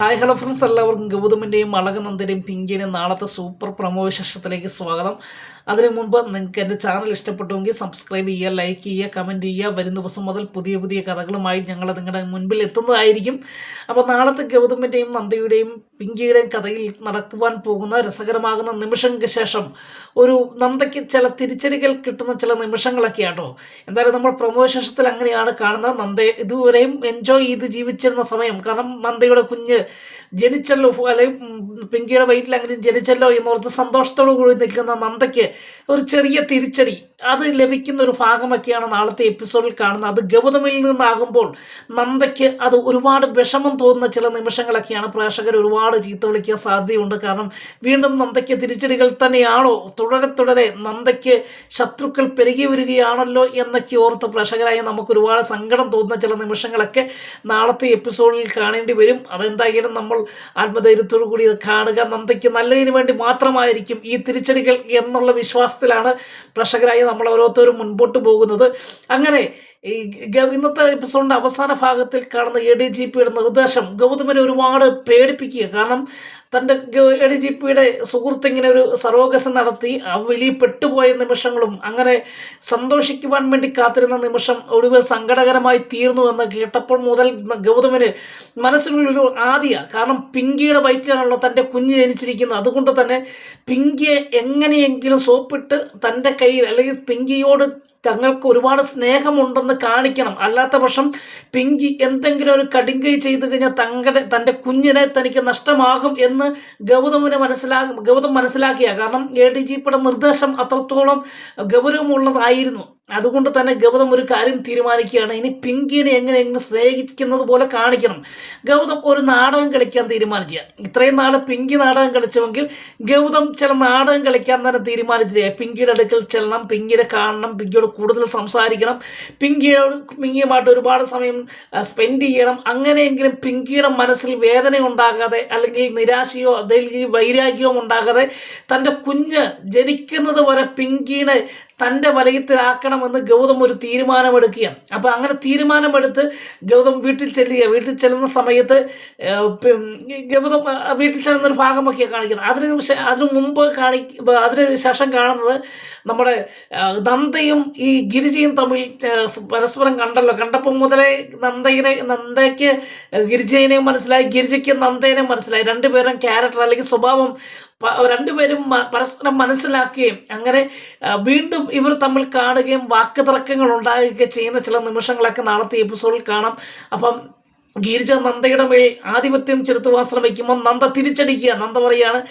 Hi hello friends. എല്ലാവർക്കും ഗൗതമിന്റെയും അളകനന്ദന്റെയും പിങ്കിന്റെയും നാളത്തെ super promo വിശേഷത്തിലേക്ക് സ്വാഗതം. അതിനു മുമ്പ് നിങ്ങൾക്ക് എന്റെ ചാനൽ ഇഷ്ടപ്പെട്ടുവെങ്കിൽ സബ്സ്ക്രൈബ് ചെയ്യുക ലൈക്ക് ചെയ്യുക കമന്റ് ചെയ്യുക. വരും ദിവസം മുതൽ പുതിയ പുതിയ കഥകളുമായി ഞങ്ങൾ നിങ്ങളുടെ മുൻപിൽ എത്തുന്നതായിരിക്കും. അപ്പോൾ നാളത്തെ ഗൗതമിന്റെയും നന്ദയുടെയും പിങ്കിയുടെയും കഥയിൽ നടക്കുവാൻ പോകുന്ന രസകരമാകുന്ന നിമിഷങ്ങൾക്ക് ശേഷം ഒരു നന്ദയ്ക്ക് ചില തിരിച്ചടികൾ കിട്ടുന്ന ചില നിമിഷങ്ങളൊക്കെ ആട്ടോ. എന്തായാലും നമ്മൾ പ്രമോ അങ്ങനെയാണ് കാണുന്നത്. നന്ദ ഇതുവരെയും എൻജോയ് ചെയ്ത് ജീവിച്ചിരുന്ന സമയം. കാരണം നന്ദയുടെ കുഞ്ഞ് ജനിച്ചല്ലോ അല്ലെങ്കിൽ പിങ്കിയുടെ വയറ്റിൽ അങ്ങനെ ജനിച്ചല്ലോ എന്നോർത്ത് സന്തോഷത്തോടു കൂടി നിൽക്കുന്ന നന്ദയ്ക്ക് ഒരു ചെറിയ തിരിച്ചടി അത് ലഭിക്കുന്ന ഒരു ഭാഗമൊക്കെയാണ് നാളത്തെ എപ്പിസോഡിൽ കാണുന്നത്. അത് ഗൗതമിൽ നിന്നാകുമ്പോൾ നന്ദയ്ക്ക് അത് ഒരുപാട് വിഷമം തോന്നുന്ന ചില നിമിഷങ്ങളൊക്കെയാണ്. പ്രേക്ഷകർ ഒരുപാട് ചീത്ത വിളിക്കാൻ സാധ്യതയുണ്ട്. കാരണം വീണ്ടും നന്ദയ്ക്ക് തിരിച്ചടികൾ തന്നെയാണോ? തുടരെ തുടരെ നന്ദയ്ക്ക് ശത്രുക്കൾ പെരുകി വരികയാണല്ലോ എന്നൊക്കെ ഓർത്ത് പ്രേക്ഷകരായി നമുക്ക് ഒരുപാട് സങ്കടം തോന്നുന്ന ചില നിമിഷങ്ങളൊക്കെ നാളത്തെ എപ്പിസോഡിൽ കാണേണ്ടി വരും. അതെന്തായാലും നമ്മൾ ആത്മധൈര്യത്തോടു കൂടി കാണുക. നന്ദയ്ക്ക് നല്ലതിന് വേണ്ടി മാത്രമായിരിക്കും ഈ തിരിച്ചടികൾ എന്നുള്ള വിശ്വാസത്തിലാണ് പ്രേക്ഷകരായി നമ്മൾ ഓരോരുത്തരും മുൻപോട്ട് പോകുന്നത്. അങ്ങനെ ഈ ഇന്നത്തെ എപ്പിസോഡിന്റെ അവസാന ഭാഗത്തിൽ കാണുന്ന എ ഡി ജി പിയുടെ നിർദ്ദേശം ഗൗതമനെ ഒരുപാട് പേടിപ്പിക്കുക. കാരണം തന്റെ എ ജി പിയുടെ സുഹൃത്ത് ഇങ്ങനെ ഒരു സർവകസം നടത്തി ആ വലിയ പെട്ടുപോയ നിമിഷങ്ങളും അങ്ങനെ സന്തോഷിക്കുവാൻ വേണ്ടി കാത്തിരുന്ന നിമിഷം ഒടുവിൽ സങ്കടകരമായി തീർന്നു എന്ന് കേട്ടപ്പോൾ മുതൽ ഗൗതമിന് മനസ്സിനുള്ളൊരു ആദ്യ. കാരണം പിങ്കിയുടെ വയറ്റിലാണല്ലോ തന്റെ കുഞ്ഞ് ജനിച്ചിരിക്കുന്നത്. അതുകൊണ്ട് തന്നെ പിങ്കിയെ എങ്ങനെയെങ്കിലും സോപ്പിട്ട് തന്റെ കയ്യിൽ അല്ലെങ്കിൽ പിങ്കിയോട് തങ്ങൾക്ക് ഒരുപാട് സ്നേഹമുണ്ടെന്ന് കാണിക്കണം. അല്ലാത്ത പക്ഷം പിങ്കി എന്തെങ്കിലും ഒരു കടുങ്കൈ ചെയ്തു കഴിഞ്ഞാൽ തങ്ങളുടെ തന്റെ കുഞ്ഞിനെ തനിക്ക് നഷ്ടമാകും എന്ന് ഗൗതമിന് മനസ്സിലാകും ഗൗതം മനസ്സിലാക്കിയ. കാരണം എ ഡി ജി പിയുടെ നിർദ്ദേശം അത്രത്തോളം ഗൗരവമുള്ളതായിരുന്നു. അതുകൊണ്ട് തന്നെ ഗൗതം ഒരു കാര്യം തീരുമാനിക്കുകയാണ്. ഇനി പിങ്കിനെ എങ്ങനെ സ്നേഹിക്കുന്നത് പോലെ കാണിക്കണം. ഗൗതം ഒരു നാടകം കളിക്കാൻ തീരുമാനിക്കുക. ഇത്രയും നാൾ പിങ്കി നാടകം കളിച്ചുവെങ്കിൽ ഗൗതം ചില നാടകം കളിക്കാൻ തന്നെ തീരുമാനിച്ചില്ല പിങ്കിയുടെ അടുക്കൽ ചെല്ലണം പിങ്കിയെ കാണണം പിങ്കിയോട് കൂടുതൽ സംസാരിക്കണം പിങ്കിയോട് പിങ്കിയുമായിട്ട് ഒരുപാട് സമയം സ്പെൻഡ് ചെയ്യണം. അങ്ങനെയെങ്കിലും പിങ്കിയുടെ മനസ്സിൽ വേദന ഉണ്ടാകാതെ അല്ലെങ്കിൽ നിരാശയോ അല്ലെങ്കിൽ വൈരാഗ്യവും ഉണ്ടാകാതെ തന്റെ കുഞ്ഞ് ജനിക്കുന്നത് വരെ പിങ്കിയുടെ തന്റെ വലയത്തിലാക്കണമെന്ന് ഗൗതം ഒരു തീരുമാനമെടുക്കുകയാണ് അപ്പോൾ അങ്ങനെ തീരുമാനമെടുത്ത് ഗൗതം വീട്ടിൽ ചെല്ലുക. വീട്ടിൽ ചെല്ലുന്ന സമയത്ത് ഗൗതം വീട്ടിൽ ചെല്ലുന്ന ഒരു ഭാഗമൊക്കെയാണ് കാണിക്കുന്നത്. അതിന് അതിനു മുമ്പ് കാണി അതിന് ശേഷം കാണുന്നത് നമ്മുടെ നന്ദയും ഈ ഗിരിജയും തമ്മിൽ പരസ്പരം കണ്ടല്ലോ. കണ്ടപ്പോൾ മുതലേ നന്ദയിനെ നന്ദയ്ക്ക് ഗിരിജയെ മനസ്സിലായി. ഗിരിജയ്ക്ക് നന്ദയെ മനസ്സിലായി. രണ്ടുപേരും ക്യാരക്ടർ അല്ലെങ്കിൽ സ്വഭാവം രണ്ടുപേരും പരസ്പരം മനസ്സിലാക്കുകയും അങ്ങനെ വീണ്ടും ഇവർ തമ്മിൽ കാണുകയും വാക്കുതർക്കങ്ങൾ ഉണ്ടാകുകയൊക്കെ ചെയ്യുന്ന ചില നിമിഷങ്ങളൊക്കെ നാളത്തെ എപ്പിസോഡിൽ കാണാം. അപ്പം ഗിരിജ നന്ദയുടെ മേൽ ആധിപത്യം ചെലുത്തുവാൻ ശ്രമിക്കുമ്പോൾ നന്ദ തിരിച്ചടിക്കുക. നന്ദ പറയാണ്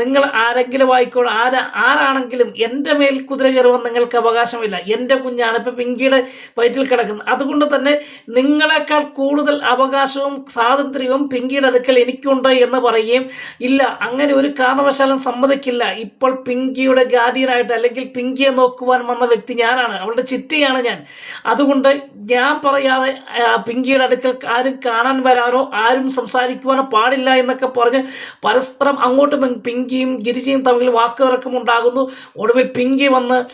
നിങ്ങൾ ആരെങ്കിലും ആയിക്കോ ആരാ ആരാണെങ്കിലും എന്റെ മേൽ കുതിര കയറുവാൻ നിങ്ങൾക്ക് അവകാശമില്ല. എന്റെ കുഞ്ഞാണ് ഇപ്പം പിങ്കിയുടെ വയറ്റിൽ കിടക്കുന്നത്. അതുകൊണ്ട് തന്നെ നിങ്ങളെക്കാൾ കൂടുതൽ അവകാശവും സ്വാതന്ത്ര്യവും പിങ്കിയുടെ അടുക്കൽ എനിക്കുണ്ട് എന്ന് പറയുകയും ഇല്ല അങ്ങനെ ഒരു കാരണവശാലും സമ്മതിക്കില്ല. ഇപ്പോൾ പിങ്കിയുടെ ഗാർഡിയനായിട്ട് അല്ലെങ്കിൽ പിങ്കിയെ നോക്കുവാൻ വന്ന വ്യക്തി ഞാനാണ്. അവളുടെ ചിറ്റയാണ് ഞാൻ. അതുകൊണ്ട് ഞാൻ പറയാതെ പിങ്കിയുടെ അടുക്കൽ ആരും കാണാൻ വരാനോ ആരും സംസാരിക്കുവാനോ പാടില്ല എന്നൊക്കെ പറഞ്ഞ് പരസ്പരം അങ്ങോട്ടും പിങ്കിയും ഗിരിജയും തമ്മിൽ വാക്കുതർക്കം ഉണ്ടാകുന്നു. ഒടുവിൽ പിങ്കി വന്ന്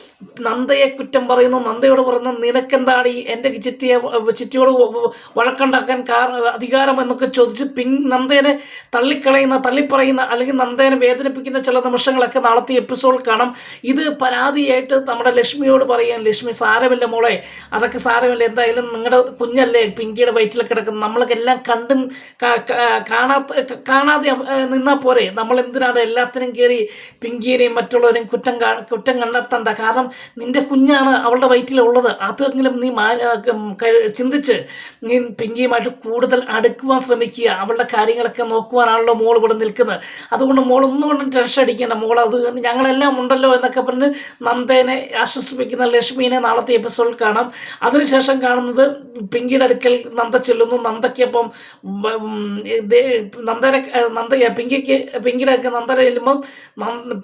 നന്ദയെ കുറ്റം പറയുന്നു. നന്ദയോട് പറയുന്നു നിനക്കെന്താണ് ഈ എന്റെ ചിറ്റിയെ ചിറ്റിയോട് വഴക്കുണ്ടാക്കാൻ കാരണം അധികാരം? എന്നൊക്കെ ചോദിച്ച് പിങ് നന്ദേനെ തള്ളിക്കളയുന്ന തള്ളിപ്പറയുന്ന അല്ലെങ്കിൽ നന്ദേനെ വേദനിപ്പിക്കുന്ന ചില നിമിഷങ്ങളൊക്കെ നാളത്തെ എപ്പിസോഡിൽ കാണാം. ഇത് പരാതിയായിട്ട് നമ്മുടെ ലക്ഷ്മിയോട് പറയാൻ ലക്ഷ്മി സാരമില്ല മോളെ. അതൊക്കെ സാരമില്ല. എന്തായാലും നിങ്ങളുടെ കുഞ്ഞല്ലേ പിങ്കിയുടെ വയറ്റിൽ കിടക്കുന്നത് നമ്മളെല്ലാം കണ്ടും കാണാത്ത കാണാതെ നിന്നാൽ പോരെ. നമ്മൾ എന്തിനാണ് എല്ലാത്തിനും കയറി പിങ്കീനെയും മറ്റുള്ളവരെയും കുറ്റം കുറ്റം കണ്ടെത്തണ്ട കാരണം നിന്റെ കുഞ്ഞാണ് അവളുടെ വയറ്റിലുള്ളത്. അതെങ്കിലും നീ ചിന്തിച്ച് നീ പിങ്കിയുമായിട്ട് കൂടുതൽ അടുക്കുവാൻ ശ്രമിക്കുക. അവളുടെ കാര്യങ്ങളൊക്കെ നോക്കുവാനാണല്ലോ മോൾ ഇവിടെ നിൽക്കുന്നത്. അതുകൊണ്ട് മോൾ ഒന്നും കൊണ്ടും ടെൻഷൻ അടിക്കേണ്ട. മോൾ അത് ഞങ്ങളെല്ലാം ഉണ്ടല്ലോ എന്നൊക്കെ പറഞ്ഞ് നന്ദേനെ ആശ്വസിപ്പിക്കുന്ന ലക്ഷ്മീനെ നാളത്തെ എപ്പിസോഡിൽ കാണാം. അതിനുശേഷം കാണുന്നത് പിങ്കിയുടെ അടുക്കൽ നന്ദ ചെല്ലുന്നു. നന്ദയ്ക്കൊപ്പം നന്ദനെ നന്ദ പിങ്കിക്ക് പിങ്കിടൊക്കെ നന്ദര ചെല്ലുമ്പം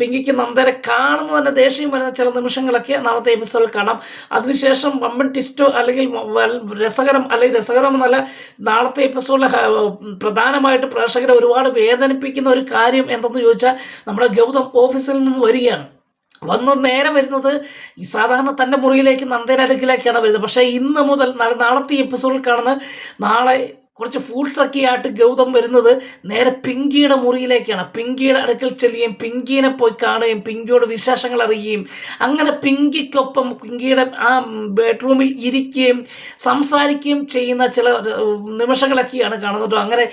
പിങ്കിക്ക് നന്ദരെ കാണുന്ന തന്നെ ദേഷ്യം വരുന്ന ചില നിമിഷങ്ങളൊക്കെ നാളത്തെ എപ്പിസോഡിൽ കാണാം. അതിനുശേഷം വമ്പൻ ടിസ്റ്റോ അല്ലെങ്കിൽ രസകരം അല്ലെങ്കിൽ രസകരം എന്നല്ല നാളത്തെ എപ്പിസോഡിൽ പ്രധാനമായിട്ട് പ്രേക്ഷകരെ ഒരുപാട് വേദനിപ്പിക്കുന്ന ഒരു കാര്യം എന്തെന്ന് ചോദിച്ചാൽ നമ്മുടെ ഗൗതം ഓഫീസിൽ നിന്ന് വരികയാണ്. വന്ന് നേരെ വരുന്നത് ഈ സാധാരണ തന്റെ മുറിയിലേക്ക് നന്ദേന അടുക്കിലേക്കാണ് വരുന്നത്. പക്ഷേ ഇന്ന് മുതൽ നാളെ നാളത്തെ എപ്പിസോഡിൽ കാണുന്ന നാളെ കുറച്ച് ഫ്രൂട്ട്സ് ഒക്കെ ആയിട്ട് ഗൗതം വരുന്നത് നേരെ പിങ്കിയുടെ മുറിയിലേക്കാണ്. പിങ്കിയുടെ അടുക്കൽ ചെല്ലുകയും പിങ്കിനെ പോയി കാണുകയും പിങ്കിയോട് വിശേഷങ്ങൾ അറിയുകയും അങ്ങനെ പിങ്കിക്കൊപ്പം പിങ്കിയുടെ ആ ബെഡ്റൂമിൽ ഇരിക്കുകയും സംസാരിക്കുകയും ചെയ്യുന്ന ചില നിമിഷങ്ങളൊക്കെയാണ് കാണുന്നത്. അങ്ങനെ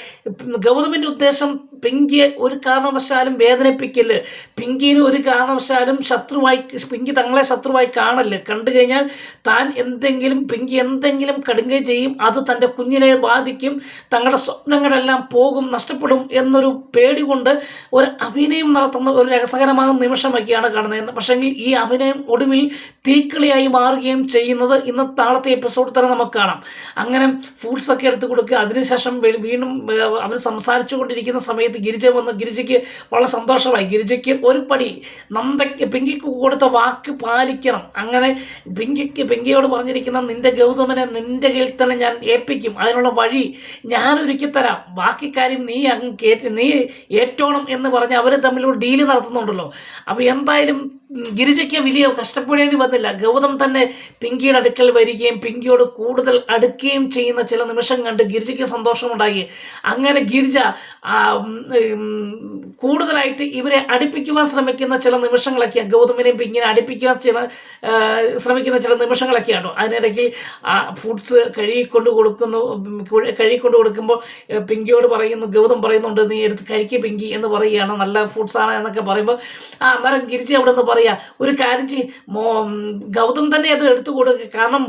ഗൗതമിന്റെ ഉദ്ദേശം പിങ്കിയെ ഒരു കാരണവശാലും വേദനിപ്പിക്കൽ പിങ്കിന് ഒരു കാരണവശാലും ശത്രുവായി പിങ്കി തങ്ങളെ ശത്രുവായി കാണൽ. കണ്ടു കഴിഞ്ഞാൽ താൻ എന്തെങ്കിലും പിങ്കി എന്തെങ്കിലും കടുങ്ങുകയും ചെയ്യും അത് തന്റെ കുഞ്ഞിനെ ബാധിക്കും തങ്ങളുടെ സ്വപ്നങ്ങളെല്ലാം പോകും നഷ്ടപ്പെടും എന്നൊരു പേടി കൊണ്ട് ഒരു അഭിനയം നടത്തുന്ന ഒരു രസകരമായ നിമിഷമൊക്കെയാണ് കാണുന്നത്. പക്ഷേങ്കിൽ ഈ അഭിനയം ഒടുവിൽ തീക്കളിയായി മാറുകയും ചെയ്യുന്നത് ഇന്ന് താളത്തെ എപ്പിസോഡ് തന്നെ നമുക്ക് കാണാം. അങ്ങനെ ഫുഡ്സ് ഒക്കെ എടുത്ത് കൊടുക്കുക. അതിനുശേഷം വീണ്ടും അവർ സംസാരിച്ചു കൊണ്ടിരിക്കുന്ന സമയത്ത് ഗിരിജ വന്ന് ഗിരിജയ്ക്ക് വളരെ സന്തോഷമായി. ഗിരിജയ്ക്ക് ഒരു പടി നന്ദയ്ക്ക് പിങ്കിക്ക് കൊടുത്ത വാക്ക് പാലിക്കണം. അങ്ങനെ പിങ്കിക്ക് പിങ്കിയോട് പറഞ്ഞിരിക്കുന്ന നിന്റെ ഗൗതമനെ നിന്റെ കയ്യിൽ തന്നെ ഞാൻ ഏൽപ്പിക്കും. അതിനുള്ള വഴി ഞാൻ ഒരുക്കി തരാം. ബാക്കി കാര്യം നീ അങ്ങ് കേറ്റ് നീ ഏറ്റോണം എന്ന് പറഞ്ഞ് അവർ തമ്മിൽ ഡീൽ നടത്തുന്നുണ്ടല്ലോ. അപ്പോൾ എന്തായാലും ഗിരിജയ്ക്ക് വലിയ കഷ്ടപ്പെടേണ്ടി വന്നില്ല. ഗൗതം തന്നെ പിങ്കിയുടെ അടുക്കൽ വരികയും പിങ്കിയോട് കൂടുതൽ അടുക്കുകയും ചെയ്യുന്ന ചില നിമിഷം കണ്ട് ഗിരിജയ്ക്ക് സന്തോഷമുണ്ടായി. അങ്ങനെ ഗിരിജ കൂടുതലായിട്ട് ഇവരെ അടുപ്പിക്കുവാൻ ശ്രമിക്കുന്ന ചില നിമിഷങ്ങളൊക്കെ ഗൗതമിനെയും പിങ്കിനെ അടുപ്പിക്കുവാൻ ചില ശ്രമിക്കുന്ന ചില നിമിഷങ്ങളൊക്കെയാണ് അതിനിടയ്ക്ക് ഫുഡ്സ് കഴുകിക്കൊണ്ട് കൊടുക്കുന്നു കഴുകിക്കൊണ്ട് കൊടുക്കുമ്പോൾ പിങ്കിയോട് പറയുന്നു ഗൗതം പറയുന്നുണ്ട് നീ എടുത്ത് കഴിക്കുക പിങ്കി എന്ന് പറയുകയാണ്. നല്ല ഫുഡ്സാണ് എന്നൊക്കെ പറയുമ്പോൾ ആ അന്നേരം ഗിരിജ അവിടെ നിന്ന് പറയാ ഒരു കാര്യം ചെയ്യും. ഗൗതം തന്നെ അത് എടുത്തു കൊടുക്കുക കാരണം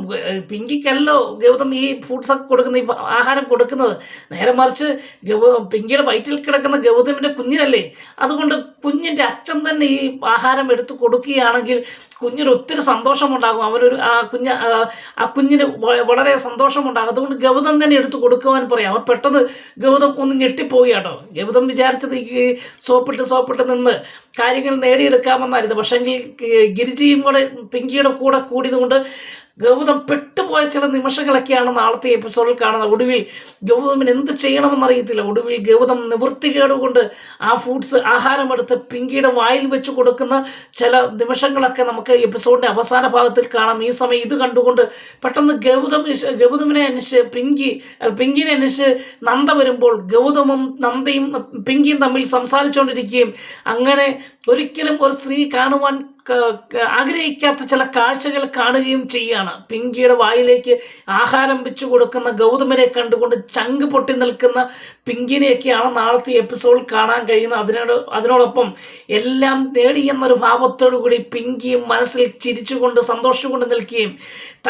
പിങ്കിക്കല്ലോ ഗൗതം ഈ ഫുഡ്സ് ഒക്കെ കൊടുക്കുന്ന ഈ ആഹാരം കൊടുക്കുന്നത്. നേരെ മറിച്ച് പിങ്കിയുടെ വയറ്റിൽ കിടക്കുന്ന ഗൗതമിന്റെ കുഞ്ഞിനല്ലേ? അതുകൊണ്ട് കുഞ്ഞിന്റെ അച്ഛൻ തന്നെ ഈ ആഹാരം എടുത്തു കൊടുക്കുകയാണെങ്കിൽ കുഞ്ഞിന് ഒത്തിരി സന്തോഷമുണ്ടാകും. അവനൊരു ആ കുഞ്ഞ് ആ, കുഞ്ഞിന് വളരെ സന്തോഷമുണ്ടാകും. അതുകൊണ്ട് ഗൗതം തന്നെ എടുത്തു കൊടുക്കുവാൻ പറയാം. അവർ പെട്ടെന്ന് ഗൗതം ഒന്ന് ഞെട്ടിപ്പോയി കേട്ടോ. ഗൗതം വിചാരിച്ചത് ഈ സോപ്പിട്ട് സോപ്പിട്ട് നിന്ന് കാര്യങ്ങൾ നേടിയെടുക്കാമെന്നായിരുന്നു. പക്ഷെങ്കിൽ ഗിരിജിയും കൂടെ പിങ്കിയുടെ കൂടെ കൂടിയതുകൊണ്ട് ഗൗതം പെട്ടുപോയ ചില നിമിഷങ്ങളൊക്കെയാണ് നാളത്തെ എപ്പിസോഡിൽ കാണുന്നത്. ഒടുവിൽ ഗൗതമിന് എന്ത് ചെയ്യണമെന്നറിയത്തില്ല. ഒടുവിൽ ഗൗതം നിവൃത്തികേടുകൊണ്ട് ആ ഫുഡ്സ് ആഹാരമെടുത്ത് പിങ്കിയുടെ വായിൽ വെച്ച് കൊടുക്കുന്ന ചില നിമിഷങ്ങളൊക്കെ നമുക്ക് എപ്പിസോഡിന്റെ അവസാന ഭാഗത്തിൽ കാണാം. ഈ സമയം ഇത് കണ്ടുകൊണ്ട് പെട്ടെന്ന് ഗൗതം ഗൗതമിനെ അന്വേഷിച്ച് പിങ്കി പിങ്കിനെ അന്വേഷിച്ച് നന്ദ വരുമ്പോൾ ഗൗതമും നന്ദയും പിങ്കിയും തമ്മിൽ സംസാരിച്ചുകൊണ്ടിരിക്കുകയും അങ്ങനെ ഒരിക്കലും ഒരു സ്ത്രീ കാണുവാൻ ആഗ്രഹിക്കാത്ത ചില കാഴ്ചകൾ കാണുകയും ചെയ്യുകയാണ് പിങ്കിയുടെ വായിലേക്ക് ആഹാരം വെച്ചു കൊടുക്കുന്ന ഗൗതമനെ കണ്ടുകൊണ്ട് ചങ്ക് പൊട്ടി നിൽക്കുന്ന പിങ്കിനെയൊക്കെയാണ് നാളത്തെ എപ്പിസോഡിൽ കാണാൻ കഴിയുന്നത്. അതിനോട് അതിനോടൊപ്പം എല്ലാം നേടി എന്നൊരു ഭാവത്തോടു കൂടി പിങ്കിയും മനസ്സിൽ ചിരിച്ചുകൊണ്ട് സന്തോഷിച്ചുകൊണ്ട് നിൽക്കുകയും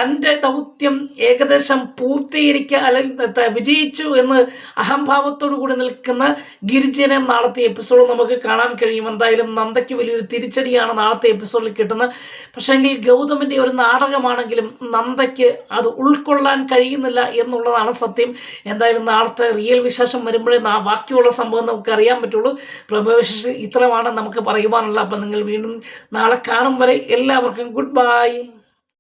തന്റെ ദൗത്യം ഏകദേശം പൂർത്തീകരിക്കുക അല്ലെങ്കിൽ വിജയിച്ചു എന്ന് അഹംഭാവത്തോടു കൂടി നിൽക്കുന്ന ഗിരിജനെ നാളത്തെ എപ്പിസോഡ് നമുക്ക് കാണാൻ കഴിയും. എന്തായാലും നന്ദയ്ക്ക് വലിയൊരു തിരിച്ചടിയാണ് നാളത്തെ എപ്പിസോഡിൽ കിട്ടുന്നത്. പക്ഷേങ്കിൽ ഗൗതമിന്റെ ഒരു നാടകമാണെങ്കിലും നന്ദയ്ക്ക് അത് ഉൾക്കൊള്ളാൻ കഴിയുന്നില്ല എന്നുള്ളതാണ് സത്യം. എന്തായാലും നാളത്തെ റിയൽ വിശേഷം വരുമ്പോഴേ ബാക്കിയുള്ള സംഭവം നമുക്ക് അറിയാൻ പറ്റുള്ളൂ പ്രഭവവിശേഷം ഇത്രമാണ് നമുക്ക് പറയുവാനുള്ളത് അപ്പം നിങ്ങൾ വീണ്ടും നാളെ കാണും വരെ എല്ലാവർക്കും ഗുഡ് ബൈ